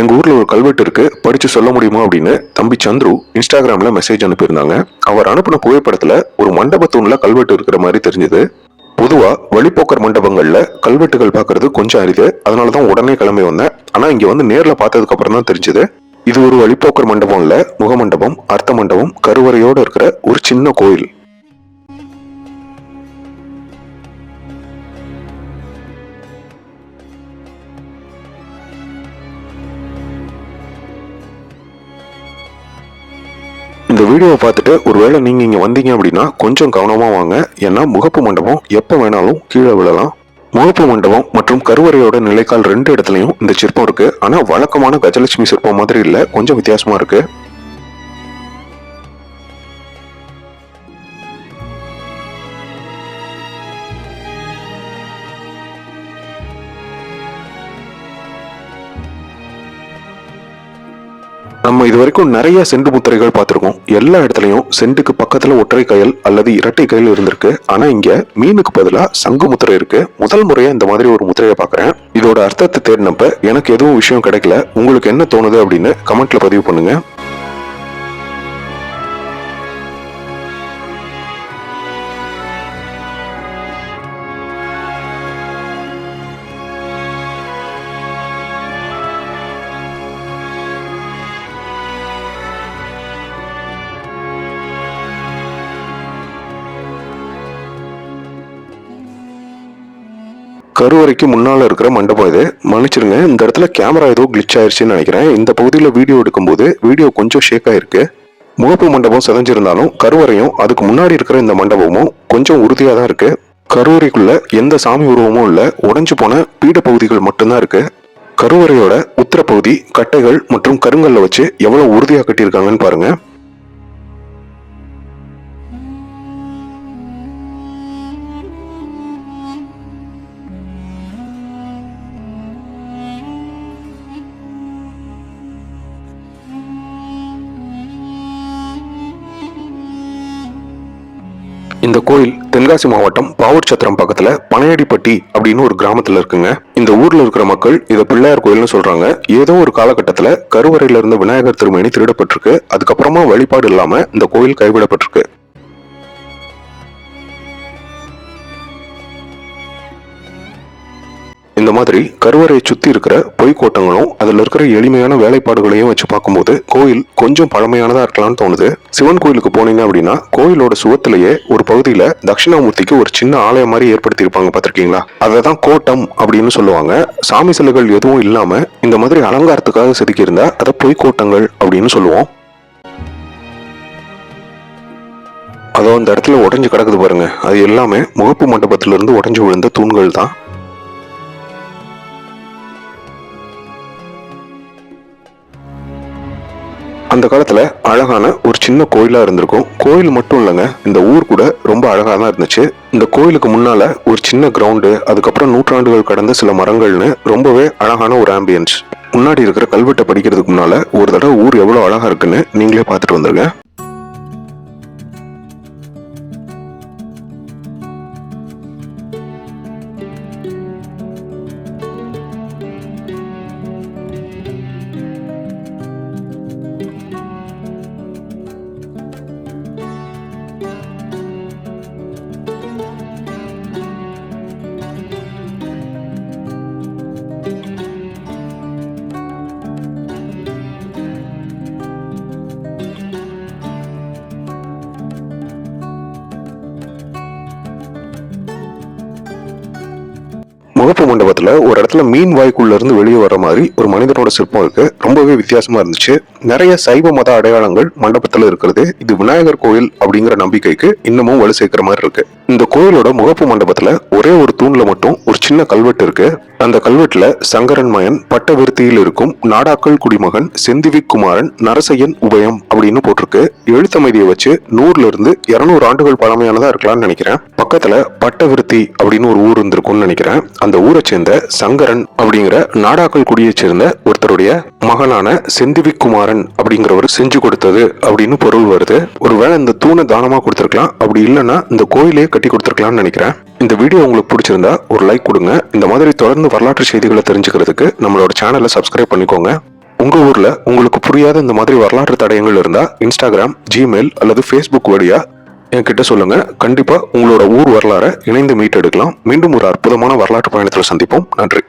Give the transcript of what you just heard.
எங்கள் ஊரில் ஒரு கல்வெட்டு இருக்குது படித்து சொல்ல முடியுமா அப்படின்னு தம்பி சந்துரு இன்ஸ்டாகிராமில் மெசேஜ் அனுப்பியிருந்தாங்க. அவர் அனுப்பின புகைப்படத்தில் ஒரு மண்டபத்தூணில் கல்வெட்டு இருக்கிற மாதிரி தெரிஞ்சுது. பொதுவாக வழிப்போக்கர் மண்டபங்களில் கல்வெட்டுகள் பார்க்கறது கொஞ்சம் அரிது. அதனாலதான் உடனே கிளம்பி வந்தேன். ஆனால் இங்கே வந்து நேரில் பார்த்ததுக்கப்புறம் தான் தெரிஞ்சுது. இது ஒரு வழிப்போக்கர் மண்டபம் இல்லை முகமண்டபம் அர்த்த மண்டபம் கருவறையோடு இருக்கிற ஒரு சின்ன கோயில். வீடியோவை பார்த்துட்டு ஒருவேளை நீங்கள் இங்கே வந்தீங்க அப்படின்னா கொஞ்சம் கவனமாக வாங்க. ஏன்னா முகப்பு மண்டபம் எப்போ வேணாலும் கீழே விழலாம். முகப்பு மண்டபம் மற்றும் கருவறையோட நிலைக்கால் ரெண்டு இடத்துலையும் இந்த சிற்பம் இருக்குது ஆனால் வழக்கமான கஜலட்சுமி சிற்பம் மாதிரி இல்லை கொஞ்சம் வித்தியாசமாக இருக்குது நம்ம இது வரைக்கும் நிறைய செண்டு முத்திரைகள் பார்த்துருக்கோம். எல்லா இடத்துலையும் செண்டுக்கு பக்கத்தில் ஒற்றை கையல் அல்லது இரட்டை கையில் இருந்திருக்கு. ஆனால் இங்கே மீனுக்கு பதிலாக சங்கு முத்திரை இருக்கு. முதல் முறையாக இந்த மாதிரி ஒரு முத்திரையை பார்க்குறேன். இதோட அர்த்தத்தை தேடினப்ப எனக்கு எதுவும் விஷயம் கிடைக்கல. உங்களுக்கு என்ன தோணுது அப்படின்னு கமெண்ட்ல பதிவு பண்ணுங்க. கருவறைக்கு முன்னால் இருக்கிற மண்டபம் இது. மன்னிச்சிருங்க இந்த இடத்துல கேமரா ஏதோ கிளிச் ஆயிடுச்சுன்னு நினைக்கிறேன். இந்த பகுதியில் வீடியோ எடுக்கும்போது வீடியோ கொஞ்சம் ஷேக் ஆயிருக்கு. முகப்பு மண்டபம் செதஞ்சிருந்தாலும் கருவறையும் அதுக்கு முன்னாடி இருக்கிற இந்த மண்டபமும் கொஞ்சம் உறுதியாக தான் இருக்கு. கருவறைக்குள்ள எந்த சாமி உருவமும் இல்லை. உடஞ்சு போன பீட பகுதிகள் மட்டும்தான் இருக்கு. கருவறையோட உத்தரப்பகுதி கட்டைகள் மற்றும் கருங்கல்ல வச்சு எவ்வளவு உறுதியாக கட்டியிருக்காங்கன்னு பாருங்க. இந்த கோயில் தென்காசி மாவட்டம் பாவூர் சத்திரம் பக்கத்துல பனையடிப்பட்டி அப்படின்னு ஒரு கிராமத்துல இருக்குங்க. இந்த ஊர்ல இருக்கிற மக்கள் இதை பிள்ளையார் கோயில்னு சொல்றாங்க. ஏதோ ஒரு காலகட்டத்துல கருவறையில இருந்த விநாயகர் திருமேனி திருடப்பட்டிருக்கு. அதுக்கப்புறமா வழிபாடு இல்லாம இந்த கோயில் கைவிடப்பட்டிருக்கு. இந்த மாதிரி கருவறையை சுற்றி இருக்கிற பொய்க்கோட்டங்களும் அதில் இருக்கிற எளிமையான வேலைப்பாடுகளையும் வச்சு பார்க்கும்போது கோயில் கொஞ்சம் பழமையானதாக இருக்கலாம்னு தோணுது. சிவன் கோயிலுக்கு போனீங்க அப்படின்னா கோயிலோட சுவத்திலேயே ஒரு பகுதியில் தட்சிணாமூர்த்திக்கு ஒரு சின்ன ஆலயம் மாதிரி ஏற்படுத்தியிருப்பாங்க பார்த்துருக்கீங்களா? அதை தான் கோட்டம் அப்படின்னு சொல்லுவாங்க. சாமி சிலைகள் எதுவும் இல்லாமல் இந்த மாதிரி அலங்காரத்துக்காக செதுக்கியிருந்தா அதை பொய்க்கோட்டங்கள் அப்படின்னு சொல்லுவோம். அதோ அந்த இடத்துல உடஞ்சி கிடக்குது பாருங்க. அது எல்லாமே முகப்பு மண்டபத்திலிருந்து உடஞ்சி விழுந்த தூண்கள் தான் அந்த காலத்தில் அழகான ஒரு சின்ன கோயிலாக இருந்திருக்கும். கோயில் மட்டும் இல்லைங்க இந்த ஊர் கூட ரொம்ப அழகாக தான் இருந்துச்சு. இந்த கோயிலுக்கு முன்னால் ஒரு சின்ன கிரவுண்டு அதுக்கப்புறம் நூற்றாண்டுகள் கடந்த சில மரங்கள்னு ரொம்பவே அழகான ஒரு ஆம்பியன்ஸ் முன்னாடி இருக்கிற கல்வெட்டை படிக்கிறதுக்கு முன்னால் ஒரு தடவை ஊர் எவ்வளோ அழகாக இருக்குன்னு நீங்களே பார்த்துட்டு வந்துருங்க. மண்டபத்தில் ஒரு இடத்துல மீன் வாய்க்குள்ளேருந்து வெளியே வர மாதிரி ஒரு மனிதனோட சிற்பம் இருக்கு. ரொம்பவே வித்தியாசமாக இருந்துச்சு. நிறைய சைவ மத அடையாளங்கள் மண்டபத்தில் இருக்கிறது. இது விநாயகர் கோயில் அப்படிங்கிற நம்பிக்கைக்கு இன்னமும் வலு சேர்க்கிற மாதிரி இருக்கு. இந்த கோயிலோட முகப்பு மண்டபத்தில் ஒரே ஒரு தூணில் மட்டும் ஒரு சின்ன கல்வெட்டு இருக்கு. அந்த கல்வெட்டுல சங்கரன் மயன் பட்டவிருத்தியில் இருக்கும் நாடாக்கள் குடிமகன் செந்திவி குமாரன் நரசையன் உபயம் அப்படின்னு போட்டிருக்கு. எழுத்தமைதியை வச்சு நூறுல இருந்து இருநூறு ஆண்டுகள் பழமையானதா இருக்கலாம்னு நினைக்கிறேன். பக்கத்துல பட்டவிருத்தி அப்படின்னு ஒரு ஊர் இருந்திருக்கும்னு நினைக்கிறேன். அந்த ஊரை சேர்ந்த சங்கரன் அப்படிங்கிற நாடாக்கள் குடியை சேர்ந்த ஒருத்தருடைய மகனான செந்திவிக்குமாரன் அப்படிங்கிறவர் செஞ்சு கொடுத்தது அப்படின்னு பொருள் வருது. ஒருவேளை இந்த தூணை தானமா கொடுத்துருக்கலாம். அப்படி இல்லைன்னா இந்த கோயிலே கட்டி கொடுத்துருக்கலாம்னு நினைக்கிறேன். இந்த வீடியோ உங்களுக்கு பிடிச்சிருந்தா ஒரு லைக் கொடுங்க. இந்த மாதிரி தொடர்ந்து வரலாற்று செய்திகளை தெரிஞ்சுக்கிறதுக்கு நம்மளோட சேனலை சப்ஸ்கிரைப் பண்ணிக்கோங்க. உங்கள் ஊரில் உங்களுக்கு புரியாத இந்த மாதிரி வரலாற்று தடயங்கள் இருந்தால் இன்ஸ்டாகிராம் ஜிமெயில் அல்லது ஃபேஸ்புக் வழியாக என்கிட்ட சொல்லுங்க. கண்டிப்பாக உங்களோட ஊர் வரலாறை இணைந்து மீட்டெடுக்கலாம். மீண்டும் ஒரு அற்புதமான வரலாற்று பயணத்தில் சந்திப்போம். நன்றி.